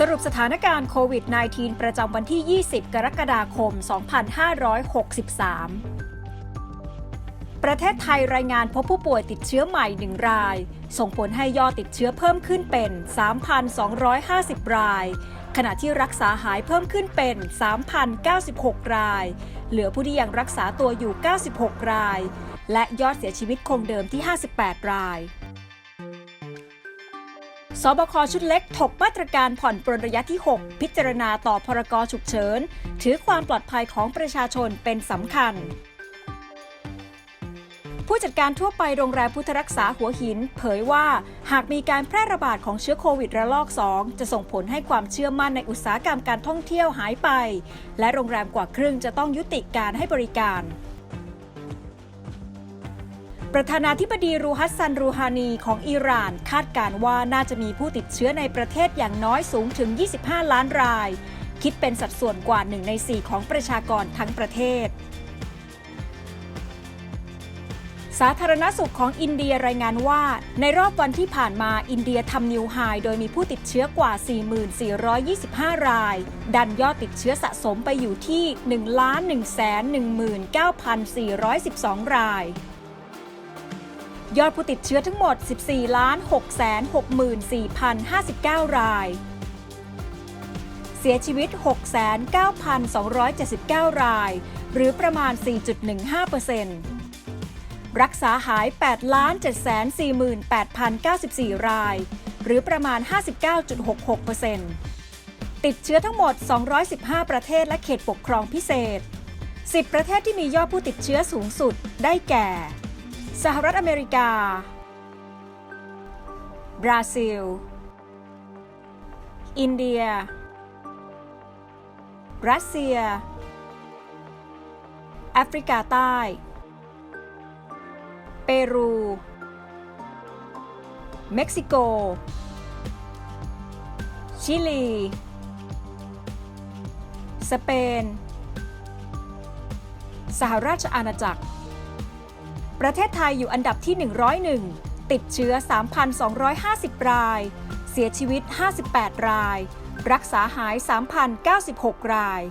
สรุปสถานการณ์โควิด -19 ประจำวันที่ 20 กรกฎาคม 2563 ประเทศไทยรายงานพบผู้ป่วยติดเชื้อใหม่ 1 ราย ส่งผลให้ยอดติดเชื้อเพิ่มขึ้นเป็น 3,250 ราย ขณะที่รักษาหายเพิ่มขึ้นเป็น 3,096 ราย เหลือผู้ที่ยังรักษาตัวอยู่ 96 ราย และยอดเสียชีวิตคงเดิมที่ 58 ราย สบคชุดเล็กถกมาตรการผ่อนปรนระยะที่ 6 พิจารณาต่อพรกฉุกเฉิน ถือความปลอดภัยของประชาชนเป็นสำคัญ ผู้จัดการทั่วไปโรงแรมพุทธรักษาหัวหิน เผยว่าหากมีการแพร่ระบาดของเชื้อโควิดระลอก 2 จะส่งผลให้ความเชื่อมั่นในอุตสาหกรรมการท่องเที่ยวหายไป และโรงแรมกว่าครึ่งจะต้องยุติการให้บริการ ประธานาธิบดีรูฮัสซันรูฮานีของอิหร่านคาดการณ์ว่าน่าจะมีผู้ติดเชื้อในประเทศอย่างน้อยสูงถึง 25 ล้านราย คิดเป็นสัดส่วนกว่า 1 ใน 4 ของประชากรทั้งประเทศ สาธารณสุขของอินเดียรายงานว่า ในรอบวันที่ผ่านมาอินเดียทำนิวไฮโดยมีผู้ติดเชื้อกว่า 4,425 ราย ดันยอดติดเชื้อสะสมไปอยู่ที่ 1,119,412 ราย ยอดผู้ติดเชื้อทั้งหมด 14 ล้าน 6 6 4,059 ราย เสียชีวิต 69,279 ราย หรือประมาณ 4.15%รักษาหาย 8 ล้าน 748,094 ราย หรือประมาณ 59.66%ติดเชื้อทั้งหมด 215 ประเทศและเขตปกครองพิเศษ 10 ประเทศที่มียอดผู้ติดเชื้อสูงสุดได้แก่ สหรัฐอเมริกา บราซิล อินเดีย รัสเซีย แอฟริกาใต้ เปรู เม็กซิโก ชิลี สเปน สหราชอาณาจักร ประเทศไทยอยู่อันดับที่ 101 ติดเชื้อ 3,250 ราย เสียชีวิต 58 ราย รักษาหาย 3,096 ราย